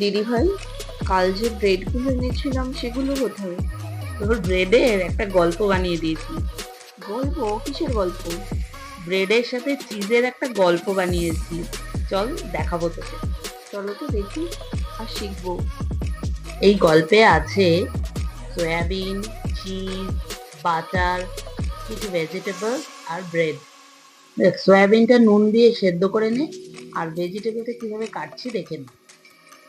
দিদি ভাই, কাল যে ব্রেডগুলো এনেছিলাম সেগুলো কোথায়? তোর ব্রেডের একটা গল্প বানিয়ে দিয়েছি। গল্প? কিসের গল্প? ব্রেডের সাথে চিজের একটা গল্প বানিয়েছি। চল, দেখাবো তোকে। চলো তো দেখি আর শিখব। এই গল্পে আছে সয়াবিন চিজ বাটার কিছু ভেজিটেবল আর ব্রেড দেখ সয়াবিনটা নুন দিয়ে সেদ্ধ করে নে, আর ভেজিটেবলটা কীভাবে কাটছি দেখে নে।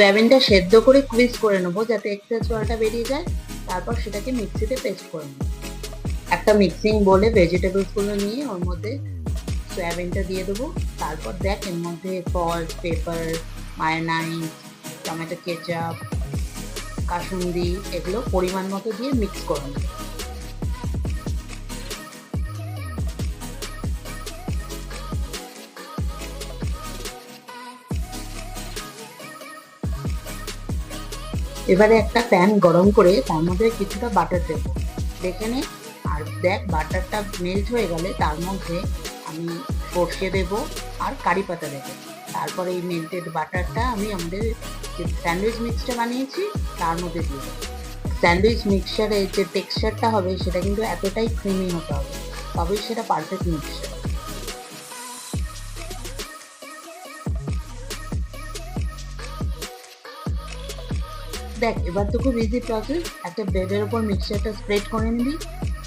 সয়াবিনটা সেদ্ধ করে কুইজ করে নেব, যাতে এক্সট্রা জলটা বেরিয়ে যায়। তারপর সেটাকে মিক্সিতে পেস্ট করে নেব। একটা মিক্সিং বলে ভেজিটেবলসগুলো নিয়ে ওর মধ্যে সয়াবিনটা দিয়ে দেবো। তারপর দেখ, এর মধ্যে salt pepper mayonnaise tomato ketchup kasundi এগুলো পরিমাণ মতো দিয়ে মিক্স করে নেব। এবারে একটা প্যান গরম করে তার মধ্যে কিছুটা বাটার দেব। দেখে নে। আর দেখ বাটারটা মেল্ট হয়ে গেলে তার মধ্যে আমি সর্ষে দেব আর কারি পাতা দেবো। তারপরে এই মেল্টেড বাটারটা আমি আমাদের যে স্যান্ডউইচ মিক্সটা বানিয়েছি, তার মধ্যে দিয়ে দেবো। স্যান্ডউইচ মিক্সচারের যে টেক্সচারটা হবে, সেটা কিন্তু এতটাই ক্রিমি হতে হবে। তবেই সেটা পারফেক্ট মিক্সচার দেখ, এবার তো খুব ইজি প্রসেস একটা ব্রেডের উপর মিক্সচারটা স্প্রেড করে নিবি,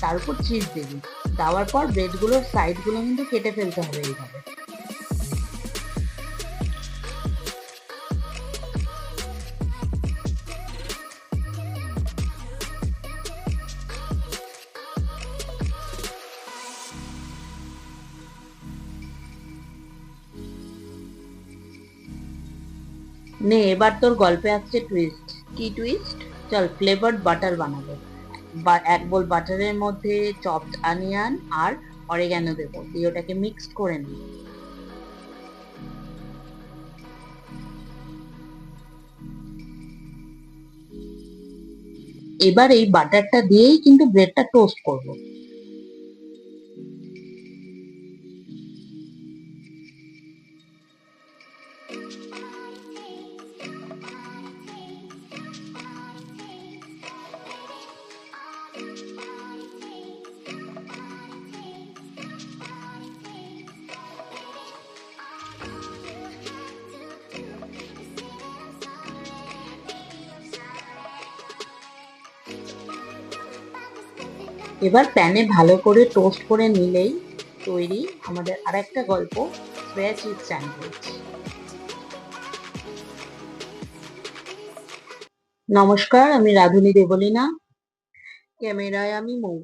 তার উপর চিজ দিবি। দেওয়ার পর ব্রেডগুলোর সাইডগুলো কিন্তু কেটে ফেলতে হবে এইভাবে। নে, এবার তোর গল্পে আসছে টুইস্ট কি টুইস্ট চল ফ্লেভার্ড বাটার বানাবো। বা এক বোল বাটারের মধ্যে চপড অনিয়ন আর অরিগ্যানো দেবো, দিয়ে ওটাকে মিক্স করে নিই। এবার এই বাটারটা দিয়েই কিন্তু ব্রেডটা টোস্ট করব। এবার প্যানে ভালো করে টোস্ট করে নিলেই তৈরি আমাদের আরেকটা গল্প সোয়া চিজ স্যান্ডউইচ নমস্কার, আমি রাধুনী দেবলীনা। ক্যামেরায় আমি মৌ।